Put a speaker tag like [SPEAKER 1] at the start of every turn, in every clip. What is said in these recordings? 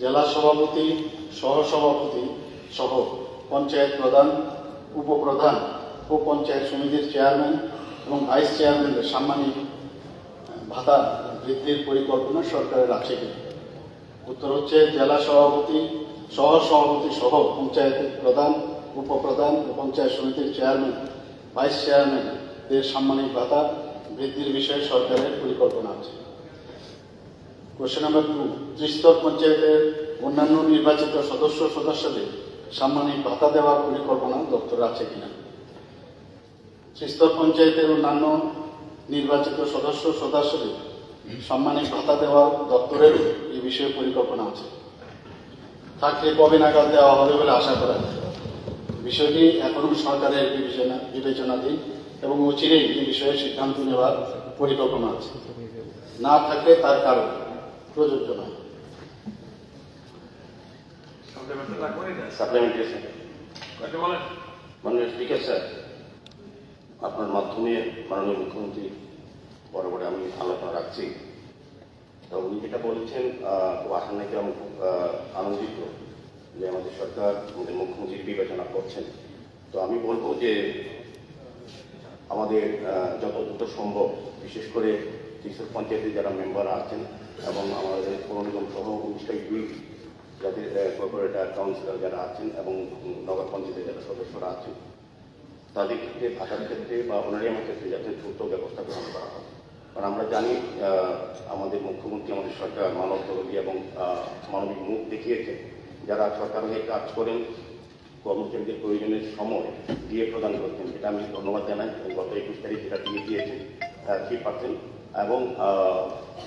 [SPEAKER 1] জেলা সভাপতি সহসভাপতি সহ পঞ্চায়েত প্রধান, উপপ্রধান ও পঞ্চায়েত সমিতির চেয়ারম্যান এবং ভাইস চেয়ারম্যানদের সাম্মানিক ভাতা বৃদ্ধির পরিকল্পনা সরকারের আছে উত্তর হচ্ছে জেলা সভাপতি, সহ সভাপতি সহ পঞ্চায়েতের প্রধান, উপপ্রধান ও পঞ্চায়েত সমিতির চেয়ারম্যান, ভাইস চেয়ারম্যানদের সাম্মানিক ভাতা বৃদ্ধির বিষয়ে সরকারের পরিকল্পনা আছে। কোশ্চেন নাম্বার টু ত্রিস্তর পঞ্চায়েতের অন্যান্য নির্বাচিত সদস্য সদস্যদের সাম্মানিক ভাতা দেওয়ার পরিকল্পনা দপ্তর আছে কিনা? ত্রিস্তর পঞ্চায়েতের অন্যান্য নির্বাচিত সদস্য সদস্যদের সাম্মানিক ভাতা দেওয়ার দপ্তরের এই বিষয়ে পরিকল্পনা আছে। থাকলে কবে নাগাদ দেওয়া হবে বলে আশা করা বিষয়টি এখনও সরকারের বিবেচনা বিবেচনাধীন এবং অচিরেই এই বিষয়ে সিদ্ধান্ত নেওয়ার পরিকল্পনা আছে। না থাকলে তার কারণ? প্রযোজ্য নয়।
[SPEAKER 2] মাননীয় স্পিকার স্যার, আপনার মাধ্যমে মাননীয় মুখ্যমন্ত্রী বরাবর আমি আলোচনা রাখছি। তো উনি যেটা বলেছেন খুব নাকি আমি খুব আনন্দিত যে আমাদের সরকার, আমাদের মুখ্যমন্ত্রী বিবেচনা করছেন। তো আমি বলব যে আমাদের যত দ্রুত সম্ভব, বিশেষ করে যেসব পঞ্চায়েতে যারা মেম্বার আছেন এবং আমাদের পৌর সহ উনিশটা ইউনিট যাদের কর্পোরেটর কাউন্সিলর যারা আছেন এবং নগর পঞ্চায়েতের যারা সদস্যরা আছেন, তাদের ক্ষেত্রে, ভাষার ক্ষেত্রে বা অনারিয়ামের ক্ষেত্রে যাতে দ্রুত ব্যবস্থা গ্রহণ করা হয়। কারণ আমরা জানি আমাদের মুখ্যমন্ত্রী, আমাদের সরকার মানব দরদী এবং মানবিক মুখ দেখিয়েছে, যারা সরকার হয়ে কাজ করেন, কর্মচারীদের প্রয়োজনের সময় দিয়ে প্রদান করছেন, এটা আমি ধন্যবাদ জানাই গত একুশ তারিখ যেটা দিয়ে দিয়েছেন থ্রি পার্সেন্ট এবং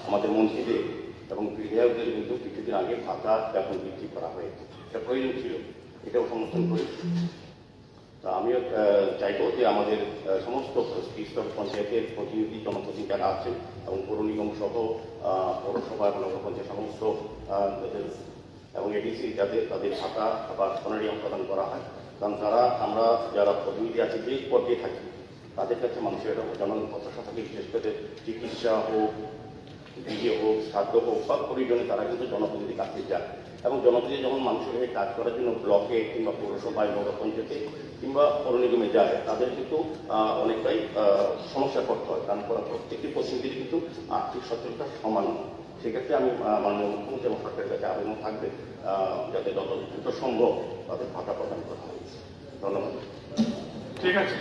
[SPEAKER 2] আমাদের মন্ত্রীদের এবং বিধায়কদের কিন্তু কিছুদিন আগে ভাতা বেতন বৃদ্ধি করা হয়েছে। এটা প্রয়োজন ছিল, এটাও সমর্থন করি তা আমিও চাইব যে আমাদের সমস্ত স্তর পঞ্চায়েতের প্রতিনিধি জনপ্রতিনিধি যারা আছেন এবং পৌর নিগম সহ পৌরসভা এবং নগর পঞ্চায়েত সমস্ত এবং এডিসি যাদের, তাদের ভাতা বা সোনারিয়াম প্রদান করা হয়। কারণ তারা, আমরা যারা প্রতিনিধি আছি, যে পর্যায়ে থাকি তাদের কাছে মানুষের জনগণ প্রত্যাশা থাকে, বিশেষ করে চিকিৎসা হোক বিয়ে হোক শ্রাদ্ধ হোক, বা প্রয়োজনে তারা কিন্তু জনপ্রতিনিধির কাছে যায়। এবং জনপ্রতিনিধি যখন মানুষের হয়ে কাজ করার জন্য ব্লকে কিংবা পৌরসভায় নগর পঞ্চায়েতে কিংবা পৌর নিগমে যায়, তাদের কিন্তু অনেকটাই সমস্যা করতে হয়। কারণ করা প্রত্যেকটি প্রতিনিধির কিন্তু আর্থিক সচ্ছলতা সমান। সেক্ষেত্রে আমি মাননীয় মুখ্যমন্ত্রী এবং সরকারের কাছে আবেদন থাকবে যাতে যত দ্রুত সম্ভব তাদের ভাতা প্রদান করা হয়। ধন্যবাদ।
[SPEAKER 3] ঠিক আছে।